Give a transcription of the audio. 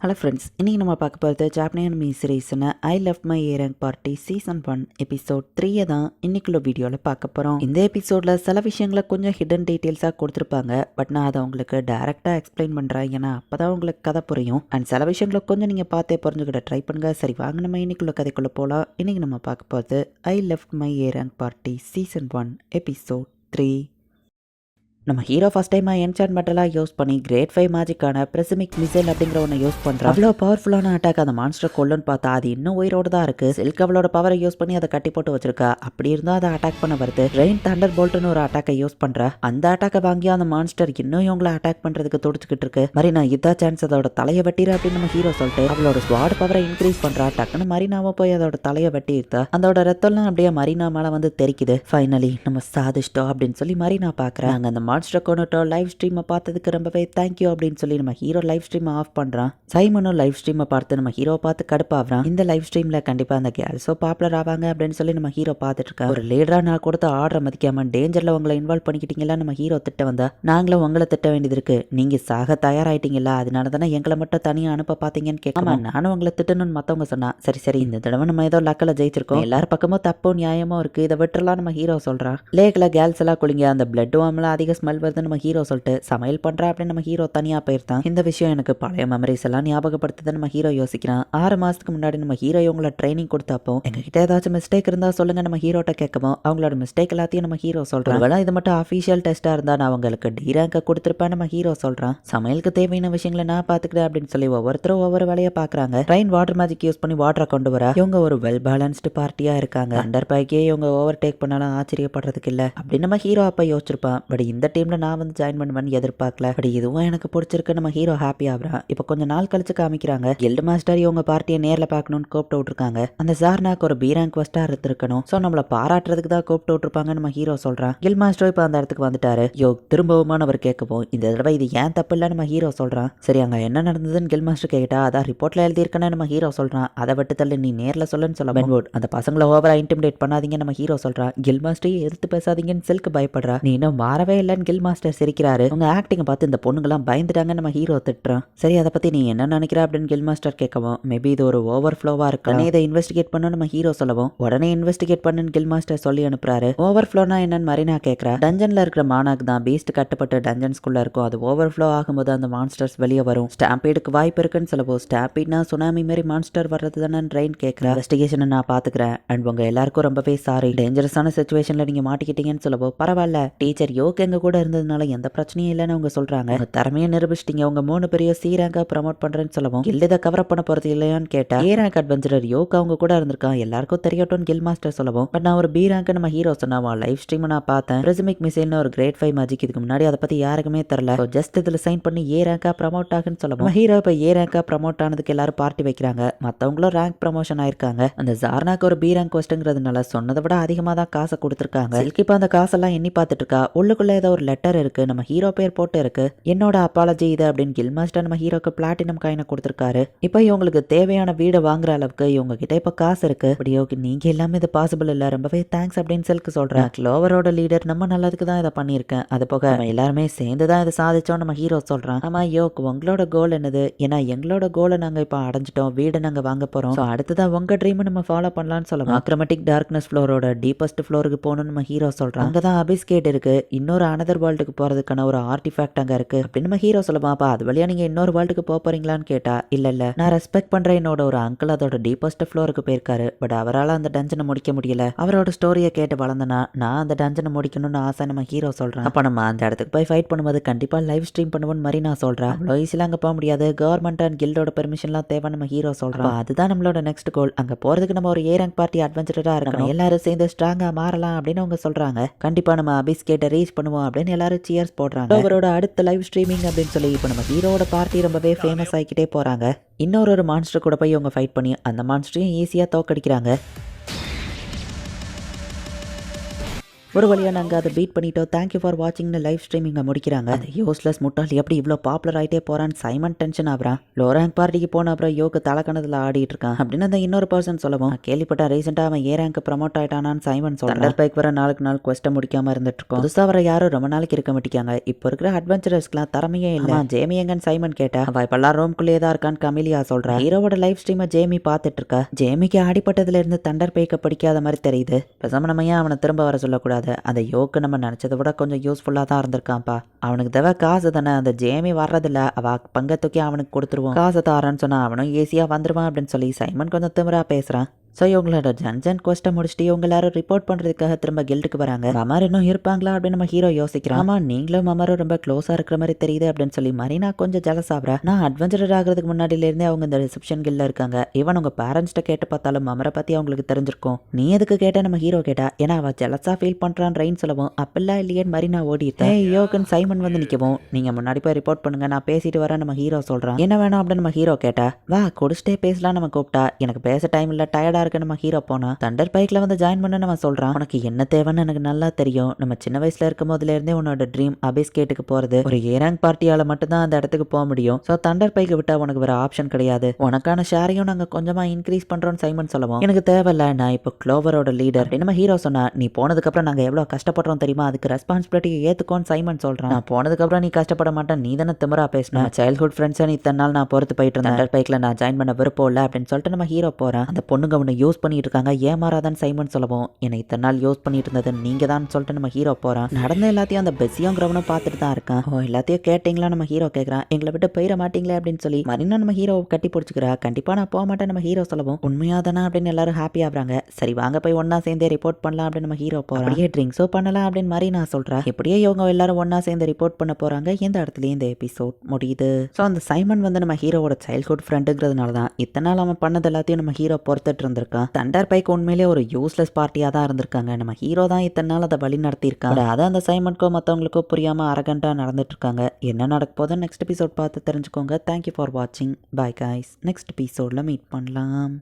Hello friends இன்றைக்கி நம்ம பார்க்க போகிறது ஜாப்பனியன் மீ சீரீஸ்னு I love my E rank party season one episode த்ரீயை தான் இன்னைக்குள்ள வீடியோவில் பார்க்க போகிறோம் இந்த எபிசோடில் சில விஷயங்களை கொஞ்சம் ஹிடன் டீட்டெயில்ஸாக கொடுத்துருப்பாங்க. பட் நான் அதை உங்களுக்கு டேரெக்டாக எக்ஸ்பிளைன் பண்ணுறேன் ஏன்னா அப்போ தான் உங்களுக்கு கதை புரியும். அண்ட் சில விஷயங்களை கொஞ்சம் நீங்கள் பார்த்தே புரிஞ்சுக்கிட்ட ட்ரை பண்ணுங்க. சரி வாங்க நம்ம இன்னைக்குள்ள கதைக்குள்ளே போகலாம் இன்றைக்கி நம்ம பார்க்க போகிறது I love my A rank party season one episode three நம்ம ஹீரோ ஃபர்ஸ்ட் டைம் என்சான்மெண்டலாக யூஸ் பண்ணி கிரேட் ஃபைவ் மேஜிக்கான பிரசிமிக் மிசைல் அப்படிங்கிற ஒன்று யூஸ் பண்ணுறான் அவ்வளோ பவர்ஃபுல்லான அட்டாக் அந்த மான்ஸ்டர் கொல்லுன்னு பார்த்தா அது இன்னும் உயிரோடு தான் இருக்கு. சில்க் அவளோட பவரை யூஸ் பண்ணி அதை கட்டி போட்டு வச்சிருக்கா. அப்படி இருந்தால் அதை அட்டாக் பண்ண வருது. ரெயின் தண்டர் போல்ட்னு ஒரு அட்டாக்கை யூஸ் பண்ணுறா அந்த அட்டாக்கை வாங்கி அந்த மான்ஸ்டர் இன்னும் இவங்களை அட்டாக் பண்ணுறதுக்கு துடிச்சுக்கிட்டு இருக்கு. மாதிரி நான் இதான் சான்ஸ் அதோட தலையை வெட்டிடு அப்படின்னு நம்ம ஹீரோ சொல்லிட்டு அவளோட ஸ்வாட் பவரை இன்க்ரீஸ் பண்ணுறா டக்குன்னு மரினாவை போய் அதோட தலையை வெட்டி இருக்கா அதோட ரத்தம்லாம் அப்படியே மரினா மேலே வந்து தெரிக்குது. ஃபைனலி நம்ம சாதிச்சிட்டோம் அப்படின்னு சொல்லி மரினா பார்க்குறேன் அந்த மான்ஸ்டர் கொண்டுட்டோம் லைவ் ஸ்ட்ரீமை பார்த்ததுக்கு ரொம்பவே தேங்க்யூ அப்படின்னு சொல்லி நம்ம ஹீரோ லைவ் ஸ்ட்ரீமை ஆஃப் பண்ணுறான் சைமனும் லைவ் ஸ்ட்ரீமை பார்த்து நம்ம ஹீரோ பார்த்து கடுப்பாகிறான் இந்த லைவ் ஸ்ட்ரீமில் கண்டிப்பாக அந்த கேர்ள்ஸோ பாப்புலர் ஆவாங்க அப்படின்னு சொல்லி நம்ம ஹீரோ பார்த்துட்டு இருக்கா ஒரு லீடராக நான் கொடுத்த ஆர்டரை மதிக்காம டேஞ்சரில் உங்களை இன்வால்வ் பண்ணிக்கிட்டீங்களா நம்ம ஹீரோ திட்ட வந்தா? நாங்களும் உங்களை திட்ட வேண்டியது இருக்கு நீங்கள் சாக தயாராயிட்டீங்களா அதனால தானே எங்களை மட்டும் தனியாக அனுப்ப பார்த்தீங்கன்னு கேட்காம நானும் உங்களை திட்டணும்னு மற்றவங்க சொன்னா சரி சரி இந்த தடவை நம்ம ஏதோ லக்கில் ஜெயிச்சிருக்கோம். எல்லார் பக்கமும் தப்பும் நியாயமும் இருக்கு. இதை விட்டுறலாம் நம்ம ஹீரோ சொல்றான் லேக்கில் கேர்ள்ஸ் எல்லாம் குளிங்க. அந்த பிளட் வாமலாம் அதிக ஸ்மெல் வருது நம்ம ஹீரோ சொல்லிட்டு சமையல் பண்ணுறா அப்படின்னு நம்ம ஹீரோ தனியாக போயிருந்தான். இந்த விஷயம் எனக்கு பழைய மெமரிஸ் எல்லாம் ஞாபகப்படுத்துது நம்ம ஹீரோ யோசிக்கிறான். ஆறு மாதத்துக்கு முன்னாடி நம்ம ஹீரோ இவங்கள ட்ரைனிங் கொடுத்தப்போ எங்ககிட்ட ஏதாச்சும் மிஸ்டேக் இருந்தால் சொல்லுங்க நம்ம ஹீரோட்ட கேட்கவும் அவங்களோட மிஸ்டேக் எல்லாத்தையும் நம்ம ஹீரோ சொல்கிறோம் வேணா இது மட்டும் அஃபீஷியல் டெஸ்ட்டாக இருந்தால் நான் அவங்களுக்கு டி ரேங்க கொடுத்துருப்பேன் நம்ம ஹீரோ சொல்கிறான் சமையலுக்கு தேவையான விஷயங்களை நான் பார்த்துக்கிறேன் அப்படின்னு சொல்லி ஒவ்வொருத்தரும் ஒவ்வொரு வேலையை பார்க்குறாங்க. ட்ரெயின் வாட்டர் மேஜிக் யூஸ் பண்ணி வாட்டரை கொண்டு வர இவங்க ஒரு வெல் பேலன்ஸ்டு பார்ட்டியாக இருக்காங்க. அண்டர் பைக்கே இவங்க ஓவர் டேக் பண்ணாலும் ஆச்சரியப்படுறதுக்கு இல்லை அப்படின்னு நம்ம ஹீரோ அப்போ யோசிச்சிருப்பான். பட் இந்த டீம்ல நான் வந்து ஜாயின் பண்ணுவேன்னு எதிர்பார்க்கல. பட் இதுவும் எனக்கு பிடிச்சிருக்கு. நம்ம ஹீரோ ஹாப்பி ஆகிறான். இப்போ கொஞ்சம் நாள் கழிச்சு காமிக்கிறாங்க. எல்டு மாஸ்டர் இவங்க பார்ட்டியை நேரில் பார்க்கணும்னு கூப்பிட்டு விட்டுருக்காங்க. அந்த சார்னாக்கு ஒரு பி ரேங்க் ஃபஸ்ட்டாக இருந்திருக்கணும். ஸோ நம்மளை பாராட்டுறதுக்கு தான் கூப்பிட்டு விட்டுருப்பாங்கன்னு நம்ம ஹீரோ சொல்கிறான் கில் மாஸ்டர் இப்போ அந்த இடத்துக்கு வந்துட்டாரு. யோ திரும்பவுமான அவர் கேட்கவும் இந்த தடவை இது ஏன் தப்பு இல்லை நம்ம ஹீரோ சொல்கிறான் சரி அங்கே என்ன நடந்ததுன்னு கில் மாஸ்டர் கேட்டா அதான் ரிப்போர்ட்ல எழுதியிருக்கேன்னு நம்ம ஹீரோ சொல்கிறான் அதை விட்டு தள்ளி நீ நேரில் சொல்லுன்னு சொல்ல பென்வுட் அந்த பசங்களை ஓவரா இன்டிமிடேட் பண்ணாதீங்க நம்ம ஹீரோ சொல்கிறான் கில் மாஸ்டர் எதிர்த்து பேசாதீங்கன்னு சில்க் பயப்படுறா. நீ இன்னும் மாறவே இல்லைன்னு கில் மாஸ்டர் சிரிக்கிறாரு. உங்க ஆக்டிங் பார்த்து இந்த பொண்ணுங்களாம் பயந்துட்டாங்க நம்ம ஹீரோ திட்டுறான். சரி அதை பத்தி நீ என்ன நினைக்கிற அப்படின்னு கில் மாஸ்டர் கேட்கவும் மேபி இது ஒரு ஓவர் ஃப்ளோவா இருக்கு இதை இன்வெஸ்டிகேட் பண்ண நம்ம ஹீரோ சொல்லவும் உடனே இன்வெஸ்டிகேட் பண்ணுன்னு கில் மாஸ்டர் சொல்லி அனுப்புறாரு. ஓவர் ஃப்ளோனா என்னன்னு மரினா கேட்கறா? டஞ்சன்ல இருக்கிற மானாக் தான் பீஸ்ட் கட்டப்பட்ட டஞ்சன்ஸ்குள்ள இருக்கும். அது ஓவர் ஃப்ளோ ஆகும்போது அந்த மான்ஸ்டர்ஸ் வெளியே வரும். ஸ்டாம்பீடுக்கு வாய்ப்பு இருக்குன்னு சொல்லவும் ஸ்டாம்பீட்னா சுனாமி மாதிரி மான்ஸ்டர் வர்றது தானே ட்ரெயின் கேட்கறேன் இன்வெஸ்டிகேஷனை நான் பாத்துக்கிறேன் அண்ட் உங்க எல்லாருக்கும் ரொம்பவே சாரி டேஞ்சரஸான சுச்சுவேஷன்ல நீங்க மாட்டிக்கிட்டீங்கன்னு சொல்லவோ பரவாயில்ல. டீச்சர் யோக் எங்க கூட இருந்ததுனால எந்த பிரச்சனையும் இல்லைன்னு அவங்க சொல்றாங்க. திறமையை நிரூபிச்சிட்டீங்க. உங்க மூணு பேரையும் சி ரேங்கா ப்ரமோட் பண்றேன்னு சொல்லவும் கில் இதை கவர் பண்ண போறது இல்லையான்னு கேட்டா ஏ ரேங்க் அட்வென்ச்சரர் யோக் அவங்க கூட இருந்திருக்கான். எல்லாருக்கும் தெரியட்டும் கில் மாஸ்டர் சொல்லவும். பட் நான் ஒரு பி ரேங்க் நம்ம ஹீரோ சொன்னாவா லைவ் ஸ்ட்ரீம் நான் பார்த்தேன். ரெசிமிக் மிசைல்னு ஒரு கிரேட் ஃபைவ் மேஜிக் இதுக்கு முன்னாடி அதை பத்தி யாருக்குமே தெரியல. ஜஸ்ட் இதுல சைன் பண்ணி ஏ ரேங்கா ப்ரமோட் ஆகுன்னு சொல்லவும் ஹீரோ இப்போ ஏ ரேங்கா ப்ரமோட் ஆனதுக்கு எல்லாரும் பார்ட்டி வைக்கிறாங்க. மத்தவங்களும் ரேங்க் ப்ரமோஷன் ஆயிருக்காங்க. அந்த ஜார்னாக்கு ஒரு பி ரேங்க் கொஸ்ட்டுங்கிறதுனால சொன்னதை விட அதிகமாக தான் காசை கொடுத்துருக்காங்க. இப்போ அந்த காசெல்லாம் எண்ணி பார்த்துட்டு இருக்கா. உள்ளுக்குள்ள ஏதோ ஒரு லெட்டர் இருக்கு நம்ம ஹீரோ பேர் போட்டு இருக்கு. என்னோட அப்பாலஜி இது அப்படின்னு கில்மாஸ்டா நம்ம ஹீரோக்கு பிளாட்டினம் காயினை கொடுத்துருக்காரு. இப்போ இவங்களுக்கு தேவையான வீடை வாங்குற அளவுக்கு இவங்க கிட்ட இப்போ காசு இருக்கு. அப்படி ஓகே நீங்க எல்லாமே இது பாசிபிள் இல்லை. ரொம்பவே தேங்க்ஸ் அப்படின்னு சொல்லி சொல்கிறேன் க்ளோவரோட லீடர் நம்ம நல்லதுக்கு தான் இதை பண்ணியிருக்கேன். அது போக நம்ம எல்லாருமே சேர்ந்து தான் இதை சாதிச்சோம் நம்ம ஹீரோ சொல்கிறான் ஆமா யோக் உங்களோட கோல் என்னது? ஏன்னா எங்களோட கோலை நாங்கள் இப்போ அடைஞ்சிட்டோம். வீடை நாங்கள் வாங்க போகிறோம் ஸோ அடுத்ததான் உங்கள் ட்ரீமை நம்ம ஃபாலோ பண்ணலாம்னு சொல்லலாம் அக்ரமெட்டிக் டார்க்னஸ் ஃப்ளோரோட டீப்பஸ்ட் ஃப்ளோருக்கு போகணும்னு நம்ம ஹீரோ சொல்கிறான் அங்கே தான் அபிஸ்கேட் இருக்கு. இன்னொரு அனதர் வேர்ல்டுக்கு போறதுக்கான ஒரு ஆர்டிஃபேக்ட் அங்க இருக்கு. அப்படின்னு நம்ம ஹீரோ சொல்லுவான் அப்ப அது வழியா நீங்க இன்னொரு வேர்ல்டுக்கு போக போறீங்களான்னு கேட்டா இல்ல இல்ல. நான் ரெஸ்பெக்ட் பண்ற என்னோட ஒரு அங்கிள் அதோட டீப்பஸ்ட் ஃப்ளோருக்கு போயிருக்காரு. பட் அவரால் அந்த டஞ்சனை முடிக்க முடியல. அவரோட ஸ்டோரியை கேட்டு வளர்ந்தனா நான் அந்த டஞ்சனை முடிக்கணும்னு ஆசை நம்ம ஹீரோ சொல்றேன். அப்ப நம்ம அந்த இடத்துக்கு போய் ஃபைட் பண்ணும்போது கண்டிப்பா லைவ் ஸ்ட்ரீம் பண்ணுவோம்னு மாதிரி நான் சொல்றேன். அவ்வளோ ஈஸியில் அங்கே போக முடியாது. கவர்மெண்ட் அண்ட் கில்டோட பெர்மிஷன்லாம் தேவை நம்ம ஹீரோ சொல்றோம் அதுதான் நம்மளோட நெக்ஸ்ட் கோல் அங்க போறதுக்கு நம்ம ஒரு ஏ ரேங்க் பார்ட்டி அட்வென்ச்சரா இருக்கணும் எல்லாரும் சேர்ந்து ஸ்ட்ராங்கா மாறலாம் அப்படின்னு அவங்க சொல்றாங்க. கண்டிப்பா நம்ம அபிஸ்கேட்டை ரீச் பண்ணுவோம் அப்படின்னு எல்லாரும் சியர்ஸ் போடுறாங்க. அவரோட அடுத்த லைவ் ஸ்ட்ரீமிங் அப்படின்னு சொல்லி இப்போ நம்ம ஹீரோட பார்ட்டி ரொம்பவே ஃபேமஸ் ஆகிக்கிட்டே போறாங்க. இன்னொரு ஒரு மான்ஸ்டர் கூட போய் இவங்க ஃபைட் பண்ணி அந்த மான்ஸ்டரையும் ஈஸியாக தோக்கடிக்கிறாங்க. ஒரு வழியாக நாங்கள் அதை பீட் பண்ணிட்டோம். தேங்க்யூ ஃபார் வாட்சிங்னு லைவ் ஸ்ட்ரீமிங்கை முடிக்கிறாங்க. அது யூஸ்லெஸ் முட்டாள். எப்படி இவ்வளோ பாப்புலர் ஆகிட்டே போகிறான்னு சைமன் டென்ஷன் ஆகிறான் லோ ரேங்க் பார்ட்டிக்கு போன அப்புறம் யோக்கு தலைக்கணத்தில் ஆடிட்டு இருக்கான். அப்படின்னு அந்த இன்னொரு பர்சன் சொல்லவும். நான் கேள்விப்பட்டேன் ரீசெண்டாக அவன் ஏ ரேங்க் ப்ரமோட் ஆயிட்டானான்னு சைமன் சொல்கிறான் பைக் வர நாளுக்கு நாள் கொஸ்ட்டை முடிக்காம இருந்துட்டு இருக்கோம். புதுசாக வர யாரும் ரொம்ப நாளைக்கு இருக்க மாட்டேங்காங்க இப்போ இருக்கிற அட்வென்ச்சரஸ்க்குலாம் திறமையே இல்லை. ஜேமி எங்கன்னு சைமன் கேட்டா அவ இப்பெல்லாம் ரூம்குள்ளேயே தான் இருக்கான்னு கமிலியா சொல்றா. ஹீரோவோட லைவ் ஸ்ட்ரீமை ஜேமி பார்த்துட்டு இருக்கா. ஜேமிக்கு அடிப்பட்டதுல இருந்து தண்டர் பேய்க்க படிக்காத மாதிரி தெரியுது. பேசாம நம்ம ஏன் அவனை திரும்ப வர சொல்லக்கூடாது? அந்த யோக்கு நம்ம நினச்சதை விட கொஞ்சம் யூஸ்ஃபுல்லாக தான் இருந்திருக்கான்ப்பா. அவனுக்கு தேவை காசு தானே அந்த ஜேமி வர்றதில்ல. அவ பங்கத்துக்கே தூக்கி அவனுக்கு கொடுத்துருவோம். காசை தாரன்னு சொன்னா அவனும் ஈஸியாக வந்துடுவான் அப்படின்னு சொல்லி சைமன் கொஞ்சம் திமிரா பேசுகிறான் ஸோ இவங்களோட ஜன்ஜன் கொஸ்ட்டை முடிச்சுட்டு இவங்க எல்லாரும் ரிப்போர்ட் பண்ணுறதுக்காக திரும்ப கில்ட்டுக்கு வராங்க. மமர் இன்னும் இருப்பாங்களா அப்படின்னு நம்ம ஹீரோ யோசிக்கிறோம். ஆமா நீங்களும் மமரும் ரொம்ப க்ளோஸாக இருக்கிற மாதிரி தெரியுது அப்படின்னு சொல்லி மரீனா கொஞ்சம் ஜலஸ் ஆகுறா. நான் அட்வென்ச்சரர் ஆகிறதுக்கு முன்னாடியிலேருந்தே அவங்க இந்த ரிசப்ஷன் கில்ல இருக்காங்க. ஈவன் உங்க பேரண்ட்ஸ்ட்ட கேட்டு பார்த்தாலும் மமரை பற்றி அவங்களுக்கு தெரிஞ்சிருக்கும். நீ எதுக்கு கேட்ட நம்ம ஹீரோ கேட்டா ஏன்னா அவ ஜலஸா ஃபீல் பண்ணுறான் ரெயின் சொல்லவும். அப்பெல்லாம் இல்லையே மரீனா ஓடிட்டேன் ஏய் யோகன் சைமன் வந்து நிற்கவும் நீங்க முன்னாடி போய் ரிப்போர்ட் பண்ணுங்க நான் பேசிட்டு வரேன் நம்ம ஹீரோ சொல்றான். என்ன வேணும் அப்படின்னு நம்ம ஹீரோ கேட்டா வா குடிச்சிட்டே பேசலாம் நம்ம கூப்பிட்டா. எனக்கு பேச டைம் இல்லை டயர்டா இருக்கு நம்ம ஹீரோ போனா. தண்டர் பைக்ல வந்து ஜாயின் பண்ண நம்ம சொல்றான். உனக்கு என்ன தேவைன்னு எனக்கு நல்லா தெரியும். நம்ம சின்ன வயசுல இருக்கும் போதுல இருந்தே உன்னோட ட்ரீம் அபிஸ் கேட்டுக்கு போறது. ஒரு ஏராங் ரேங்க் பார்ட்டியால மட்டும்தான் அந்த இடத்துக்கு போக முடியும். ஸோ தண்டர் பைக் விட்டா உனக்கு வேற ஆப்ஷன் கிடையாது. உனக்கான ஷேரையும் நாங்க கொஞ்சமா இன்க்ரீஸ் பண்றோம்னு சைமன் சொல்லுவோம் எனக்கு தேவையில்ல நான் இப்போ க்ளோவரோட லீடர் நம்ம ஹீரோ சொன்னா நீ போனதுக்கு அப்புறம் நாங்க எவ்வளவு கஷ்டப்படுறோம் தெரியுமா? அதுக்கு ரெஸ்பான்சிபிலிட்டியை ஏத்துக்கோன்னு சைமன் சொல்றான். நான் போனதுக்கு அப்புறம் நீ கஷ்டப்பட மாட்டேன். நீ தானே திமரா பேசின. சைல்ட்ஹுட் ஃப்ரெண்ட்ஸ் நீ இத்தனை நாள் நான் பொறுத்து போயிட்டு இருந்தேன். தண்டர் பைக்ல நான் ஜாயின் பண்ண விருப்பம் இல்லை அப்படின்னு சொல்லிட்டு நம்ம ஹீரோ போறேன். அந்த பொண்ணுங்க உன்னை யூஸ் பண்ணிட்டு இருக்காங்க ஏமாறாதான் சைமன் சொல்லவும் என்னை இத்தனை நாள் யூஸ் பண்ணிட்டு இருந்தது நீங்க தான் சொல்லிட்டு நம்ம ஹீரோ போறான் நடந்த எல்லாத்தையும் அந்த பெஸியும் கிரவனும் பார்த்துட்டு தான் இருக்கான். ஓ எல்லாத்தையும் கேட்டீங்களா? நம்ம ஹீரோ கேட்கறான் எங்களை விட்டு போயிட மாட்டீங்களே அப்படின்னு சொல்லி மரினா நம்ம ஹீரோ கட்டி பிடிச்சிக்கிறா. கண்டிப்பா நான் போக மாட்டேன் நம்ம ஹீரோ சொல்லவும். உண்மையாக தானே அப்படின்னு எல்லாரும் ஹாப்பி ஆகுறாங்க. சரி வாங்க போய் ஒன்றா சேர்ந்தே ரிப்போர்ட் பண்ணலாம் அப்படின்னு நம்ம ஹீரோ போறோம் அப்படியே ட்ரிங்க்ஸோ பண்ணலாம் அப்படின்னு மாதிரி நான் சொல்றேன் எப்படியே இவங்க எல்லாரும் ஒன்றா சேர்ந்து ரிப்போர்ட் பண்ண போறாங்க. எந்த இடத்துலயும் இந்த எபிசோட் முடியுது. ஸோ அந்த சைமன் வந்து நம்ம ஹீரோவோட சைல்ட்ஹுட் ஃப்ரெண்டுங்கிறதுனால தான் இத்தனை நாள் அவன் பண்ணது எல்லாத்தையும் நம்ம ஹீரோ பொறுத்துட்டு இருந்திருக்கான். தண்டர் பைக் உண்மையிலே ஒரு யூஸ்லெஸ் பார்ட்டியாக தான் இருந்திருக்காங்க. நம்ம ஹீரோ தான் இத்தனை நாள் அதை வழி நடத்தியிருக்காங்க அதை அந்த சைமன்கோ மற்றவங்களுக்கோ புரியாமல் அரகண்டாக நடந்துட்டு இருக்காங்க என்ன நடக்க போதும் நெக்ஸ்ட் எபிசோட் பார்த்து தெரிஞ்சுக்கோங்க. தேங்க்யூ ஃபார் வாட்சிங் பாய் காய்ஸ் நெக்ஸ்ட் எபிசோடில் மீட் பண்ணலாம்.